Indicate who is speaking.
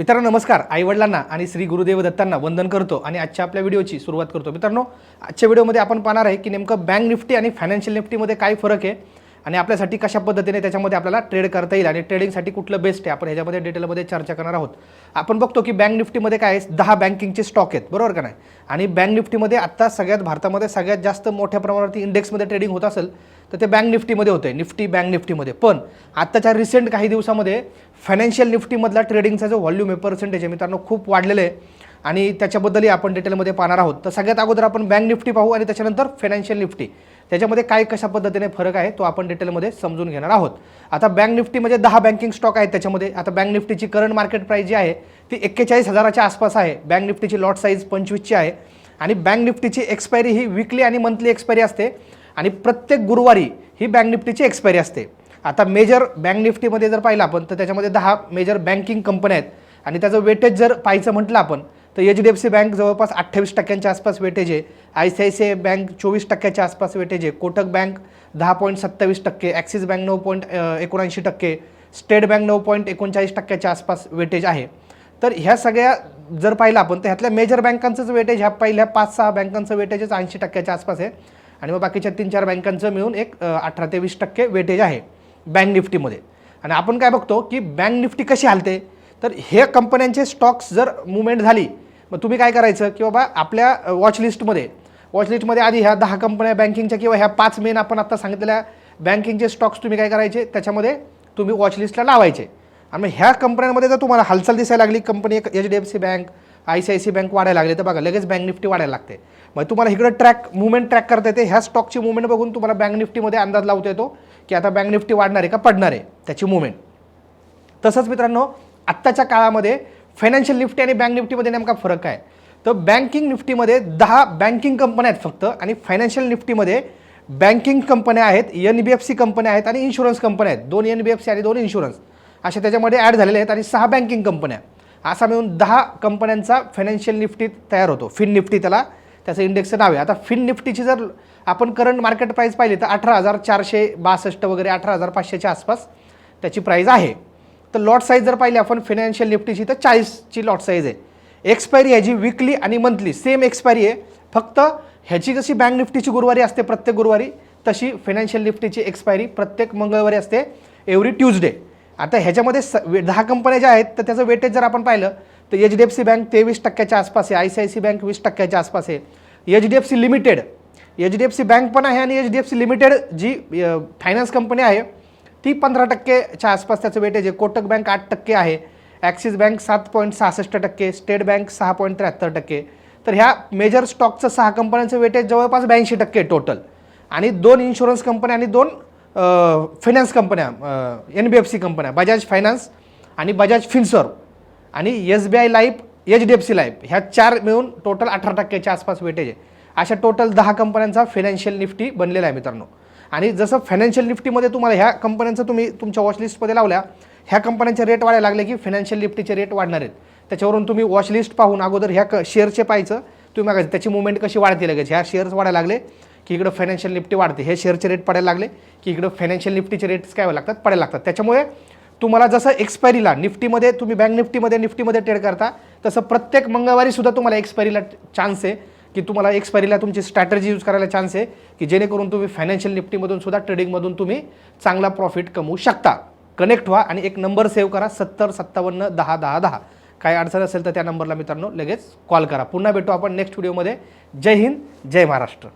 Speaker 1: मित्रांनो नमस्कार. आईवडिलांना आणि श्री गुरुदेव दत्तांना वंदन करतो आणि आजच्या आपल्या व्हिडिओची सुरुवात करतो. मित्रांनो आजच्या व्हिडिओमध्ये आपण पाहणार आहे की नेमकं बँक निफ्टी आणि फायनान्शियल निफ्टीमध्ये काय फरक आहे आणि आपल्यासाठी कशा पद्धतीने त्याच्यामध्ये आपल्याला ट्रेड करता येईल आणि ट्रेडिंगसाठी कुठलं बेस्ट आहे आपण ह्याच्यामध्ये डिटेलमध्ये चर्चा करणार आहोत. आपण बघतो की बँक निफ्टीमध्ये काय आहे? दहा बँकिंगचे स्टॉक आहेत. बरोबर का नाही? आणि बँक निफ्टीमध्ये आत्ता सगळ्यात भारतामध्ये सगळ्यात जास्त मोठ्या प्रमाणावरती इंडेक्समध्ये ट्रेडिंग होत असेल तर ते बँक निफ्टीमध्ये होते. निफ्टी बँक निफ्टीमध्ये. पण आत्ताच्या रिसेंट काही दिवसामध्ये फायनान्शियल निफ्टीमधला ट्रेडिंगचा जो व्हॉल्यूम आहे पर्सेंटेज आहे मित्रांनो खूप वाढलेलं आहे. आणि त्याच्याबद्दलही आपण डिटेलमध्ये पाहणार आहोत. तर सगळ्यात अगोदर आपण बँक निफ्टी पाहू आणि त्याच्यानंतर फायनान्शियल निफ्टी. त्याच्यामध्ये काय कशा पद्धतीने फरक आहे तो आपण डिटेलमध्ये समजून घेणार आहोत. आता बँक निफ्टीमध्ये दहा बँकिंग स्टॉक आहेत त्याच्यामध्ये. आता बँक निफ्टीची करंट मार्केट प्राईस जी आहे ती एक्केचाळीस हजाराच्या आसपास आहे. बँक निफ्टीची लॉट साईज पंचवीसची आहे. आणि बँक निफ्टीची एक्सपायरी ही विकली आणि मंथली एक्सपायरी असते. आणि प्रत्येक गुरुवारी ही बँक निफ्टीची एक्सपायरी असते. आता मेजर बँक निफ्टीमध्ये जर पाहिलं आपण तर त्याच्यामध्ये दहा मेजर बँकिंग कंपन्या आहेत. आणि त्याचं वेटेज जर पाहायचं म्हटलं आपण तर H D F C bank जवळपास अठ्ठावीस टक्क्यांच्या आसपास वेटेज आहे. I C I C I bank चोवीस टक्क्याच्या आसपास वेटेज आहे. कोटक बँक दहा पॉईंट सत्तावीस टक्के ॲक्सिस बँक नऊ पॉईंट एकोणऐंशी टक्के स्टेट बँक नऊ पॉईंट एकोणचाळीस टक्क्याच्या आसपास वेटेज आहे. तर ह्या सगळ्या जर पाहिलं आपण तर ह्यातल्या मेजर बँकांचंच वेटेज ह्या पहिल्या पाच सहा बँकांचं वेटेजच ऐंशी टक्क्याच्या आसपास आहे. आणि मग बाकीच्या तीन चार बँकांचं मिळून एक अठरा ते वीस टक्के वेटेज आहे बँक निफ्टीमध्ये. आणि आपण काय बघतो की बँक निफ्टी कशी हालते? तर हे कंपन्यांचे स्टॉक्स जर मुवमेंट झाली मग तुम्ही काय करायचं की बाबा आपल्या वॉचलिस्टमध्ये वॉचलिस्टमध्ये आधी ह्या दहा कंपन्या बँकिंगच्या किंवा ह्या पाच मेन आपण आत्ता सांगितलेल्या बँकिंगचे स्टॉक्स तुम्ही काय करायचे? त्याच्यामध्ये तुम्ही वॉचलिस्टला लावायचे. आणि मग ह्या कंपन्यांमध्ये जर तुम्हाला हालचाल दिसायला लागली कंपनी एक H D F C bank I C I C bank वाढायला लागली तर बघा लगेच बँक निफ्टी वाढायला लागते. मग तुम्हाला इकडं ट्रॅक मुवमेंट ट्रॅक करता येते. ह्या स्टॉकची मुवमेंट बघून तुम्हाला बँक निफ्टीमध्ये अंदाज लावता येतो की आता बँक निफ्टी वाढणार आहे का पडणार आहे त्याची मुवमेंट तसंच मित्रांनो आत्ताच्या काळामध्ये फायनान्शियल निफ्टी आणि बँक निफ्टीमध्ये नेमका फरक आहे तर बँकिंग निफ्टीमध्ये दहा बँकिंग कंपन्या आहेत फक्त आणि फायनान्शियल निफ्टीमध्ये बँकिंग कंपन्या आहेत एन बी एफ सी कंपन्या आहेत आणि इन्शुरन्स कंपन्या आहेत. दोन एन बी एफ सी आणि दोन इन्शुरन्स अशा त्याच्यामध्ये ॲड झालेले आहेत आणि सहा बँकिंग कंपन्या असा मिळून दहा कंपन्यांचा फायनान्शियल निफ्टी तयार होतो. फिन निफ्टी त्याला त्याचं इंडेक्सचं नाव आहे. आता फिन निफ्टीची जर आपण करंट मार्केट प्राईस पाहिली तर अठरा हजार चारशे बासष्ट वगैरे अठरा हजार पाचशेच्या आसपास त्याची प्राईज आहे. तर लॉट साईज जर पाहिली आपण फायनान्शियल निफ्टीची तर चाळीसची लॉट साईज आहे. एक्सपायरी ह्याची विकली आणि मंथली सेम एक्सपायरी आहे. फक्त ह्याची जशी बँक निफ्टीची गुरुवारी असते प्रत्येक गुरुवारी तशी फायनान्शियल निफ्टीची एक्सपायरी प्रत्येक मंगळवारी असते. एव्हरी ट्यूजडे आता ह्याच्यामध्ये स वे- दहा कंपन्या ज्या आहेत तर त्याचं वेटेज जर आपण पाहिलं तर H D F C bank तेवीस टक्क्याच्या आसपास आहे I C I C bank वीस टक्क्याच्या आसपास आहे. H D F C limited H D F C bank पण आहे आणि H D F C limited जी फायनान्स कंपनी आहे ती पंधरा टक्केच्या आसपास त्याचं वेटेज आहे. कोटक बँक आठ टक्के आहे ॲक्सिस बँक सात पॉईंट सहासष्ट टक्के स्टेट बँक सहा पॉईंट त्र्याहत्तर टक्के. तर ह्या मेजर स्टॉकचं सहा कंपन्यांचं वेटेज जवळपास ब्याऐंशी टक्के टोटल आणि दोन इन्शुरन्स कंपन्या आणि दोन फायनान्स कंपन्या एन बी एफ सी कंपन्या बजाज फायनान्स आणि बजाज फिन्सर्व आणि S B I life H D F C life ह्या चार मिळून टोटल अठरा टक्क्याच्या आसपास वेटेज आहे. अशा टोटल दहा कंपन्यांचा फायनान्शियल निफ्टी बनलेला आहे मित्रांनो. आणि जसं फायनान्शियल निफ्टीमध्ये तुम्हाला ह्या कंपन्यांचं तुम्ही तुमच्या वॉचलिस्टमध्ये लावल्या ह्या कंपन्यांचे रेट वाढायला लागले की फायनान्शियल निफ्टीचे रेट वाढणार आहेत. त्याच्यावरून तुम्ही वॉचलिस्ट पाहून अगोदर ह्या क शेअरचे पाहायचं तुम्ही मागायचं त्याची मुवमेंट कशी वाढते लगेच? ह्या शेअर्स वाढायला लागले की इकडं फायनान्शियल निफ्टी वाढते. हे शेअरचे रेट पडायला लागले की इकडं फायनान्शियल निफ्टीचे रेट्स काय लागतात? पडायला लागतात. त्याच्यामुळे तुम्हाला जसं एक्सपायरीला निफ्टीमध्ये तुम्ही बँक निफ्टीमध्ये निफ्टीमध्ये ट्रेड करता तसं प्रत्येक मंगळवारी सुद्धा तुम्हाला एक्सपायरीला चान्स आहे की तुम्हाला एक्सपायरीला तुमची स्ट्रॅटर्जी यूज करायला चान्स आहे की जेणेकरून तुम्ही फायनान्शियल निफ्टीमधून सुद्धा ट्रेडिंगमधून तुम्ही चांगला प्रॉफिट कमवू शकता. कनेक्ट व्हा आणि एक नंबर सेव्ह करा सत्तर सत्तावन्न दहा दहा दहा. काय अडचण असेल तर त्या नंबरला मित्रांनो लगेच कॉल करा. पुन्हा भेटू आपण नेक्स्ट व्हिडिओमध्ये जय हिंद जय महाराष्ट्र.